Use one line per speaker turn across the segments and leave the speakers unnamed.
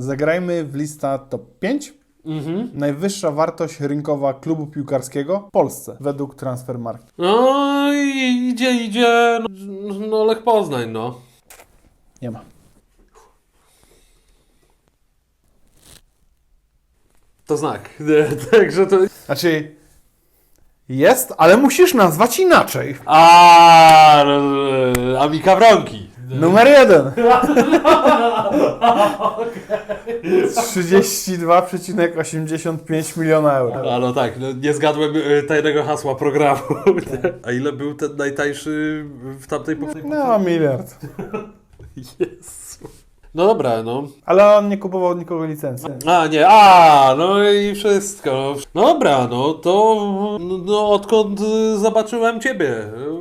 Zagrajmy w lista top 5.
Mhm.
Najwyższa wartość rynkowa klubu piłkarskiego w Polsce według Transfermarkt.
No i idzie, idzie, no, no Lech Poznań, no.
Nie ma.
To znak. Także to...
Znaczy jest, ale musisz nazwać inaczej.
A, no, Amika Wronki.
Numer jeden. 32,85 miliona euro.
A no tak, no, nie zgadłem y, tajnego hasła programu. A ile był ten najtańszy w tamtej poprzedniej?
No, miliard.
Jezu. No dobra, no.
Ale on nie kupował od nikogo licencji.
A, nie, a, no i wszystko. No dobra, no to no, no, odkąd y, zobaczyłem Ciebie,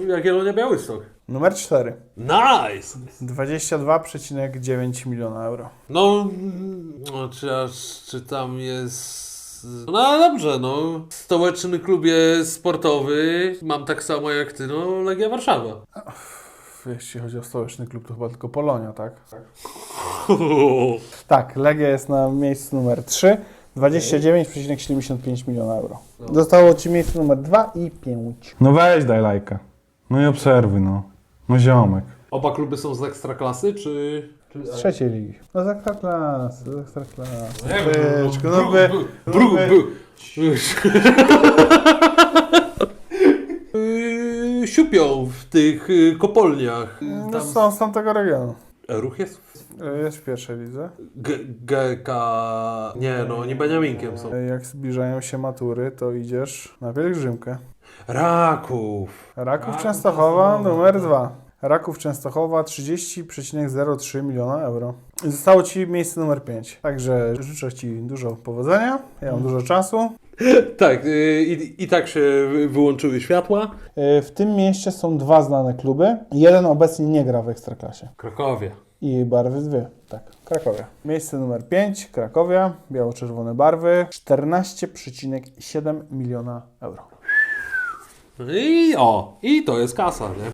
Jagiellonia Białystok.
Numer 4.
Nice!
22,9 miliona euro.
No, no czy, aż, czy tam jest... No dobrze, no. Stołeczny klubie sportowy, mam tak samo jak Ty, no Legia Warszawa.
Jeśli chodzi o stołeczny klub, to chyba tylko Polonia, tak? Tak, Legia jest na miejscu numer 3. 29,75 miliona euro. Zostało Ci miejsce numer 2 i 5.
No weź daj lajka. No i obserwuj, no. No ziomek.
Oba kluby są z ekstraklasy, czy... czy...
Z trzeciej ligi. No z ekstraklasy, z ekstraklasy.
Nie
Byczku, no by...
Bru,
by-
bru. Siupią w tych y, kopolniach.
No
Tam
są z tamtego regionu.
ruch jest?
Jest w pierwszej lidze.
G- GK... Nie no, nie Beniaminkiem są.
Jak zbliżają się matury, to idziesz na pielgrzymkę.
Raków.
Raków Częstochowa numer 2. Raków Częstochowa 30,03 miliona euro. Zostało Ci miejsce numer 5. Także życzę Ci dużo powodzenia. Ja mam dużo czasu.
Tak, y, i, i tak się wy- wyłączyły światła.
Yy, W tym mieście są dwa znane kluby. Jeden obecnie nie gra w Ekstraklasie.
Krakowie.
I barwy dwie. Tak, Krakowia. Miejsce numer 5, Krakowia, biało-czerwone barwy, 14,7 miliona euro.
I o, i to jest kasa, nie?